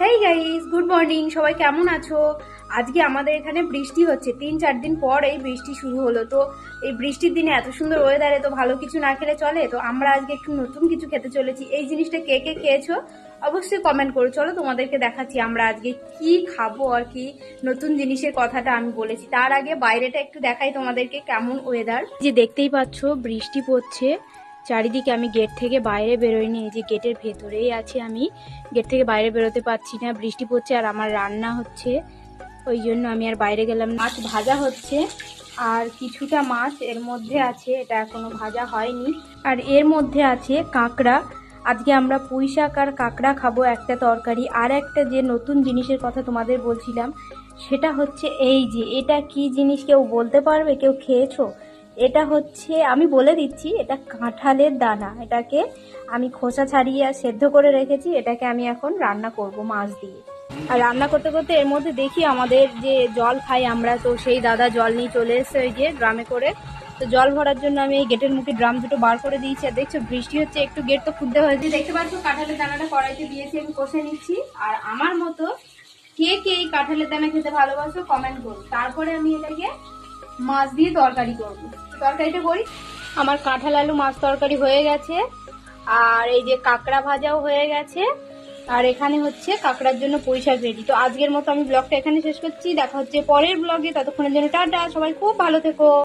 Hey guys good morning সবাই কেমন আছো? আজকে আমাদের এখানে বৃষ্টি হচ্ছে। তিন, চার দিন পর এই বৃষ্টি শুরু হলো। তো এই বৃষ্টির দিনে এত সুন্দর ওয়েদারে তো ভালো কিছু না খেলে চলে। তো আমরা আজকে একটু নতুন কিছু খেতে চলেছি। এই জিনিসটা কে কে খেয়েছো? অবশ্যই কমেন্ট করো। চলো তোমাদেরকে দেখাচ্ছি আমরা আজকে কি খাব আর কি নতুন জিনিসের কথাটা আমি বলেছি। তার আগে বাইরেটা একটু দেখাই তোমাদেরকে কেমন ওয়েদার যে দেখতেই পাচ্ছ, বৃষ্টি পড়ছে। চারিদিকে আমি গেট থেকে বাইরে বেরোইনি এই যে গেটের ভেতরেই আছি আমি। গেট থেকে বাইরে বেরোতে পারছি না, বৃষ্টি পড়ছে আর আমার রান্না হচ্ছে। ওই জন্য আমি আর বাইরে গেলাম মাছ ভাজা হচ্ছে। আর কিছুটা মাছ এর মধ্যে আছে, এটা এখনও ভাজা হয়নি। আর এর মধ্যে আছে কাঁকড়া। আজকে আমরা পুঁই শাক আর কাঁকড়া খাব একটা তরকারি। আর একটা যে নতুন জিনিসের কথা তোমাদের বলছিলাম, সেটা হচ্ছে এই যে, এটা কি জিনিস কেউ বলতে পারবে? কেউ খেয়েছো? এটা হচ্ছে, আমি বলে দিচ্ছি, এটা কাঁঠালের দানা। এটাকে আমি খোসা ছাড়িয়ে সেদ্ধ করে রেখেছি, এটাকে আমি এখন রান্না করব মাছ দিয়ে। আর রান্না করতে করতে এর মধ্যে দেখি আমাদের যে জল খাই আমরা, তো সেই দাদা জল নিয়ে চলে এসছে ওই যে ড্রামে করে। তো জল ভরার জন্য আমি এই গেটের মুখে ড্রাম দুটো বার করে দিয়েছি। আর দেখছ, বৃষ্টি হচ্ছে, একটু গেট তো খুলতে হয়েছে। দেখতে পাচ্ছ, কাঁঠালের দানাটা কড়াইতে দিয়েছি, আমি কষে নিচ্ছি। আর আমার মতো কে কে এই কাঁঠালের দানা খেতে ভালোবাসো কমেন্ট করো। তারপরে আমি এটাকে মাছ দিয়ে তরকারি করব। তরকারিটা করি? আমার কাঁঠাল আলু মাছ তরকারি হয়ে গেছে, আর এই যে কাঁকড়া ভাজাও হয়ে গেছে, আর এখানে হচ্ছে কাঁকড়ার জন্য পয়সা রেডি। তো আজকের মতো আমি ব্লগটা এখানে শেষ করছি, দেখা হচ্ছে পরের ব্লগে, ততক্ষণের জন্য টাটা, সবাই খুব ভালো থেকো।